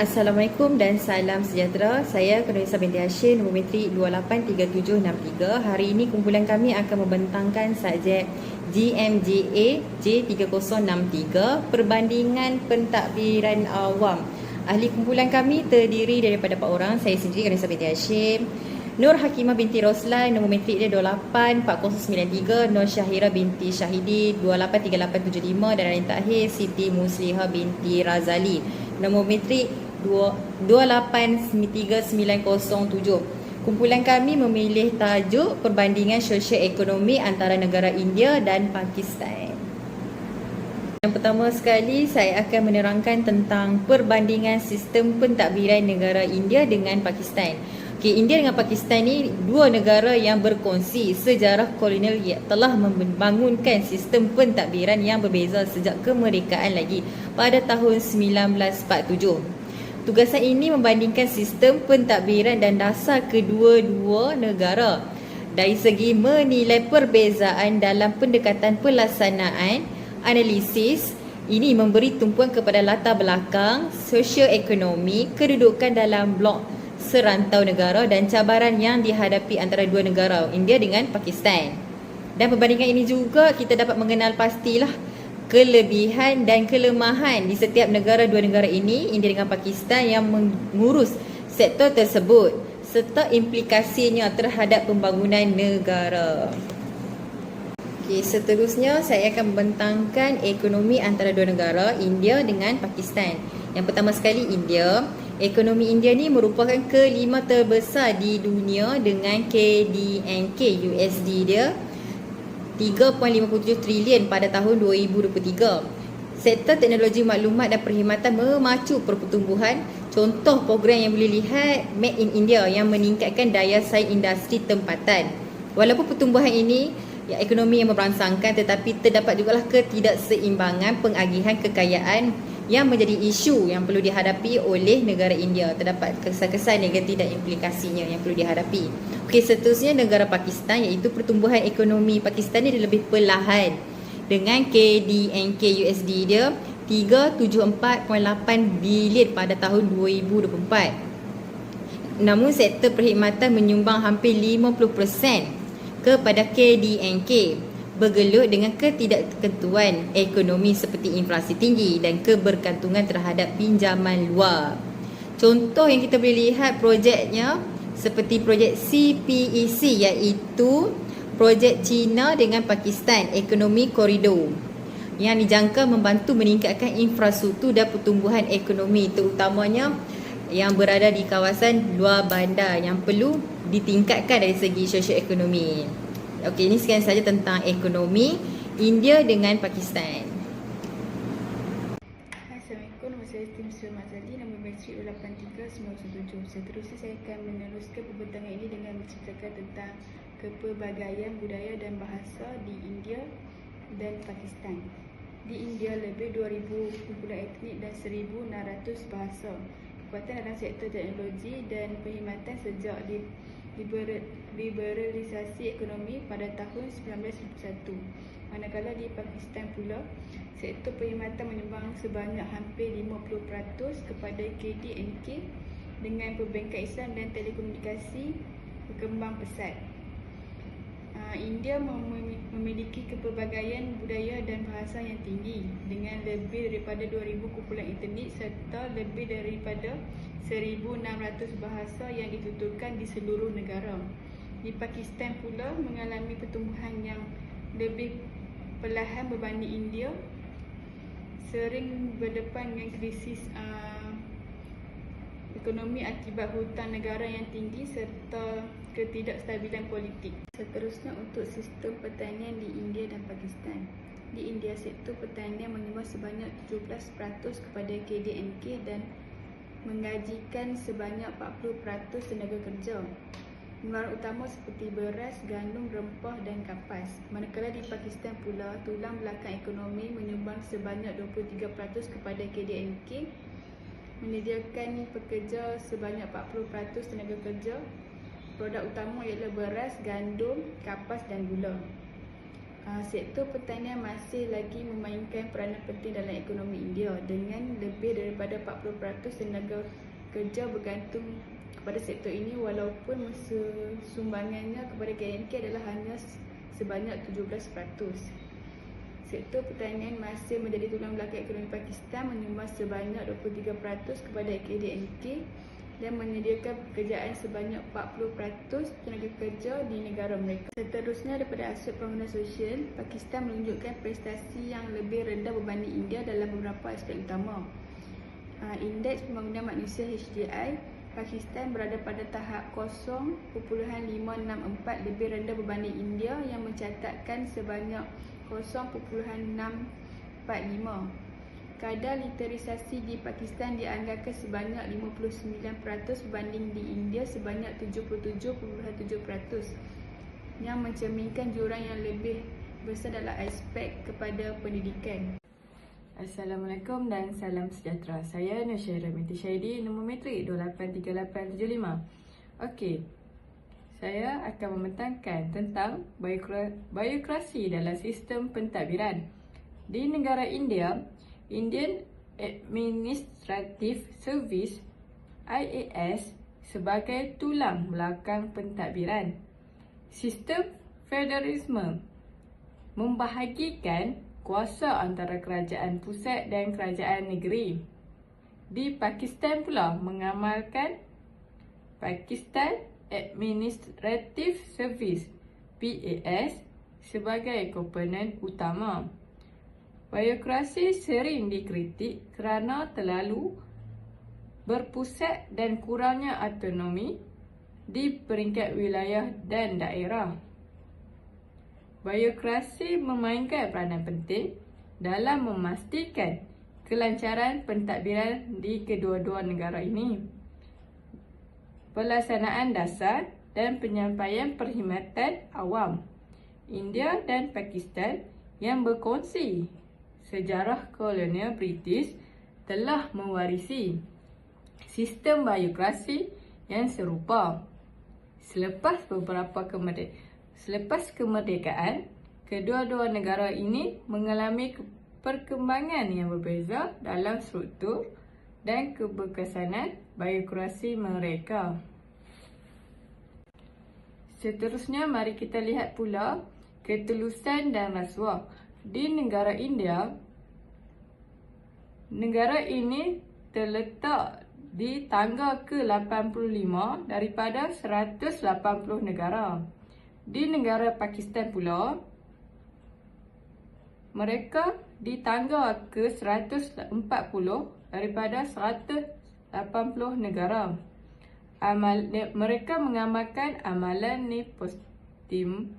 Assalamualaikum dan salam sejahtera. Saya Kedua binti Hashim, nombor metrik 283763. Hari ini kumpulan kami akan membentangkan subjek GMJA J3063, Perbandingan Pentadbiran Awam. Ahli kumpulan kami terdiri daripada empat orang. Saya sendiri Kedua binti Hashim. Nur Hakimah binti Roslan, nombor metrik dia 284093. Nur Syahira binti Syahidi 283875 dan yang terakhir Siti Musliha binti Razali. Nombor metrik 2839007. Kumpulan kami memilih tajuk Perbandingan Sosial Ekonomi antara negara India dan Pakistan. Yang pertama sekali saya akan menerangkan tentang perbandingan sistem pentadbiran negara India dengan Pakistan. Okey, India dengan Pakistan ni dua negara yang berkongsi sejarah kolonial yang telah membangunkan sistem pentadbiran yang berbeza sejak kemerdekaan lagi pada tahun 1947. Tugasan ini membandingkan sistem pentadbiran dan dasar kedua-dua negara dari segi menilai perbezaan dalam pendekatan pelaksanaan, analisis, ini memberi tumpuan kepada latar belakang, sosio-ekonomi, kedudukan dalam blok serantau negara dan cabaran yang dihadapi antara dua negara, India dengan Pakistan. Dan perbandingan ini juga kita dapat mengenal pastilah kelebihan dan kelemahan di setiap negara dua negara ini, India dengan Pakistan yang mengurus sektor tersebut serta implikasinya terhadap pembangunan negara. Okay, seterusnya saya akan membentangkan ekonomi antara dua negara, India dengan Pakistan. Yang pertama sekali India. Ekonomi India ni merupakan kelima terbesar di dunia dengan KDNK USD dia 3.57 trilion pada tahun 2023. Sektor teknologi maklumat dan perkhidmatan memacu pertumbuhan. Contoh program yang boleh lihat Made in India yang meningkatkan daya saing industri tempatan. Walaupun pertumbuhan ini ya, ekonomi yang memberangsangkan tetapi terdapat jugalah ketidakseimbangan pengagihan kekayaan yang menjadi isu yang perlu dihadapi oleh negara India. Terdapat kesan-kesan negatif dan implikasinya yang perlu dihadapi. Okey, seterusnya negara Pakistan iaitu pertumbuhan ekonomi Pakistan ini lebih perlahan dengan KDNK USD dia 374.8 bilion pada tahun 2024. Namun sektor perkhidmatan menyumbang hampir 50% kepada KDNK bergelut dengan ketidaktentuan ekonomi seperti inflasi tinggi dan kebergantungan terhadap pinjaman luar. Contoh yang kita boleh lihat projeknya seperti projek CPEC e iaitu projek China dengan Pakistan Ekonomi Koridor yang dijangka membantu meningkatkan infrastruktur dan pertumbuhan ekonomi terutamanya yang berada di kawasan luar bandar yang perlu ditingkatkan dari segi sosioekonomi. Okey, ini sekian saja tentang ekonomi India dengan Pakistan. Assalamualaikum, nama saya Tim Sri Mazali, nama bateri 83917. Seterusnya saya akan meneruskan pembentangan ini dengan menceritakan tentang kepelbagaian budaya dan bahasa di India dan Pakistan. Di India lebih 2000 kumpulan etnik dan 1600 bahasa. Kekuatan dalam sektor teknologi dan perkhidmatan sejak di liberalisasi ekonomi pada tahun 1991. Manakala di Pakistan pula, sektor perkhidmatan menyumbang sebanyak hampir 50% kepada KDNK dengan perbankan Islam dan telekomunikasi berkembang pesat. Ah, India memiliki kepelbagaian budaya dan bahasa yang tinggi dengan lebih daripada 2000 kumpulan etnik serta lebih daripada 1600 bahasa yang dituturkan di seluruh negara. Di Pakistan pula mengalami pertumbuhan yang lebih perlahan berbanding India sering berdepan dengan krisis uh, ekonomi akibat hutang negara yang tinggi serta ketidakstabilan politik. Seterusnya untuk sistem pertanian di India dan Pakistan. Di India, sektor pertanian menyumbang sebanyak 17% kepada KDNK dan mengajikan sebanyak 40% tenaga kerja. Pengeluaran utama seperti beras, gandum, rempah dan kapas. Manakala di Pakistan pula, tulang belakang ekonomi menyumbang sebanyak 23% kepada KDNK menyediakan pekerja sebanyak 40% tenaga kerja Produk utama ialah beras, gandum, kapas dan gula. Uh, sektor pertanian masih lagi memainkan peranan penting dalam ekonomi India dengan lebih daripada 40% tenaga kerja bergantung kepada sektor ini walaupun sumbangannya kepada KNK adalah hanya sebanyak 17%. Sektor pertanian masih menjadi tulang belakang ekonomi Pakistan menyumbang sebanyak 23% kepada KDNK dan menyediakan pekerjaan sebanyak 40% tenaga kerja di negara mereka. Seterusnya daripada aspek pembangunan sosial, Pakistan menunjukkan prestasi yang lebih rendah berbanding India dalam beberapa aspek utama. Uh, indeks pembangunan manusia HDI Pakistan berada pada tahap 0.564 lebih rendah berbanding India yang mencatatkan sebanyak 0.645 kadar literisasi di Pakistan dianggarkan sebanyak 59% berbanding di India sebanyak 77.7% yang mencerminkan jurang yang lebih besar dalam aspek kepada pendidikan. Assalamualaikum dan salam sejahtera. Saya Nusyaira Binti Syaidi, nombor metrik 283875. Okey. Saya akan membentangkan tentang biokrasi dalam sistem pentadbiran. Di negara India, Indian Administrative Service IAS sebagai tulang belakang pentadbiran. Sistem federalisme membahagikan kuasa antara kerajaan pusat dan kerajaan negeri. Di Pakistan pula mengamalkan Pakistan Administrative Service PAS sebagai komponen utama. Biokrasi sering dikritik kerana terlalu berpusat dan kurangnya autonomi di peringkat wilayah dan daerah. Biokrasi memainkan peranan penting dalam memastikan kelancaran pentadbiran di kedua-dua negara ini. Pelaksanaan dasar dan penyampaian perkhidmatan awam India dan Pakistan yang berkongsi sejarah kolonial British telah mewarisi sistem biokrasi yang serupa. Selepas beberapa kemerdek selepas kemerdekaan, kedua-dua negara ini mengalami perkembangan yang berbeza dalam struktur dan keberkesanan biokrasi mereka. Seterusnya, mari kita lihat pula ketulusan dan rasuah. Di negara India, negara ini terletak di tangga ke-85 daripada 180 negara. Di negara Pakistan pula, mereka di tangga ke-140 daripada 180 negara. Amal, mereka mengamalkan amalan nepotisme,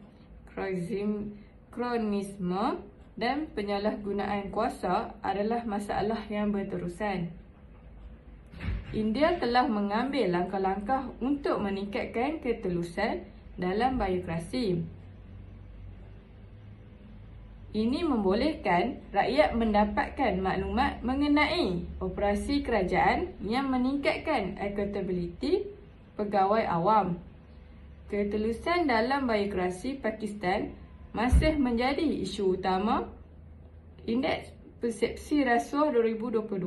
kronisme dan penyalahgunaan kuasa adalah masalah yang berterusan. India telah mengambil langkah-langkah untuk meningkatkan ketelusan dalam biokrasi. Ini membolehkan rakyat mendapatkan maklumat mengenai operasi kerajaan yang meningkatkan accountability pegawai awam. Ketelusan dalam biokrasi Pakistan masih menjadi isu utama Indeks Persepsi Rasuah 2022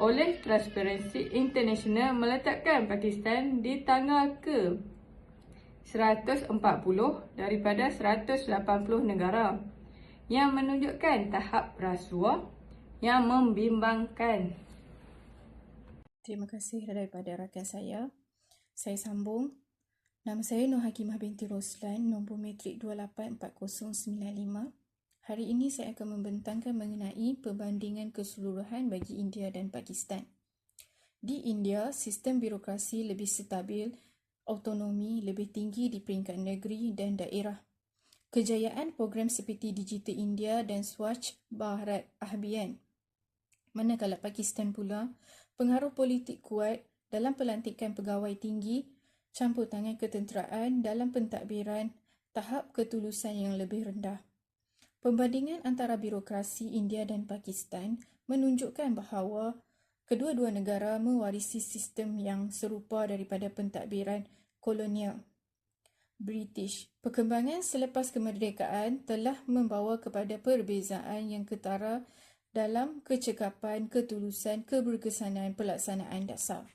oleh Transparency International meletakkan Pakistan di tangga ke 140 daripada 180 negara yang menunjukkan tahap rasuah yang membimbangkan. Terima kasih daripada rakan saya. Saya sambung Nama saya Nur Hakimah binti Roslan, nombor metrik 284095. Hari ini saya akan membentangkan mengenai perbandingan keseluruhan bagi India dan Pakistan. Di India, sistem birokrasi lebih stabil, autonomi lebih tinggi di peringkat negeri dan daerah. Kejayaan program seperti Digital India dan Swachh Bharat Abhiyan. Manakala Pakistan pula, pengaruh politik kuat dalam pelantikan pegawai tinggi campur tangan ketenteraan dalam pentadbiran tahap ketulusan yang lebih rendah. Perbandingan antara birokrasi India dan Pakistan menunjukkan bahawa kedua-dua negara mewarisi sistem yang serupa daripada pentadbiran kolonial. British. Perkembangan selepas kemerdekaan telah membawa kepada perbezaan yang ketara dalam kecekapan, ketulusan, keberkesanan pelaksanaan dasar.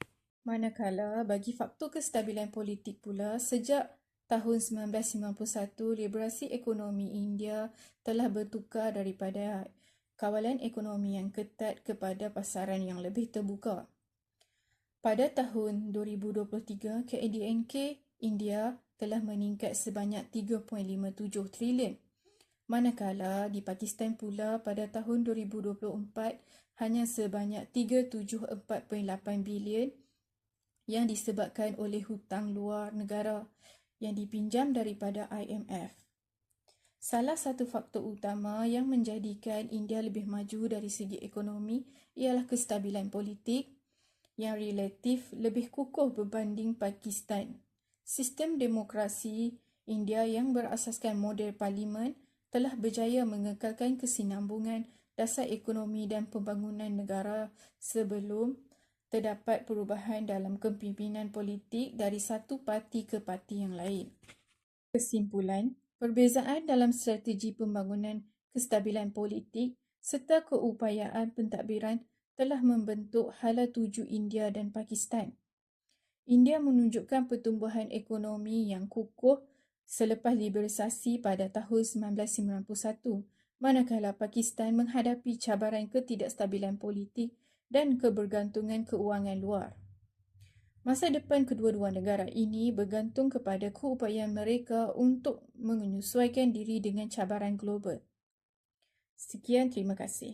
Manakala bagi faktor kestabilan politik pula, sejak tahun 1991, liberasi ekonomi India telah bertukar daripada kawalan ekonomi yang ketat kepada pasaran yang lebih terbuka. Pada tahun 2023, KDNK India telah meningkat sebanyak 3.57 trilion. Manakala di Pakistan pula pada tahun 2024 hanya sebanyak 374.8 bilion yang disebabkan oleh hutang luar negara yang dipinjam daripada IMF. Salah satu faktor utama yang menjadikan India lebih maju dari segi ekonomi ialah kestabilan politik yang relatif lebih kukuh berbanding Pakistan. Sistem demokrasi India yang berasaskan model parlimen telah berjaya mengekalkan kesinambungan dasar ekonomi dan pembangunan negara sebelum terdapat perubahan dalam kepimpinan politik dari satu parti ke parti yang lain. Kesimpulan, perbezaan dalam strategi pembangunan kestabilan politik serta keupayaan pentadbiran telah membentuk hala tuju India dan Pakistan. India menunjukkan pertumbuhan ekonomi yang kukuh selepas liberalisasi pada tahun 1991, manakala Pakistan menghadapi cabaran ketidakstabilan politik dan kebergantungan keuangan luar. Masa depan kedua-dua negara ini bergantung kepada keupayaan mereka untuk menyesuaikan diri dengan cabaran global. Sekian, terima kasih.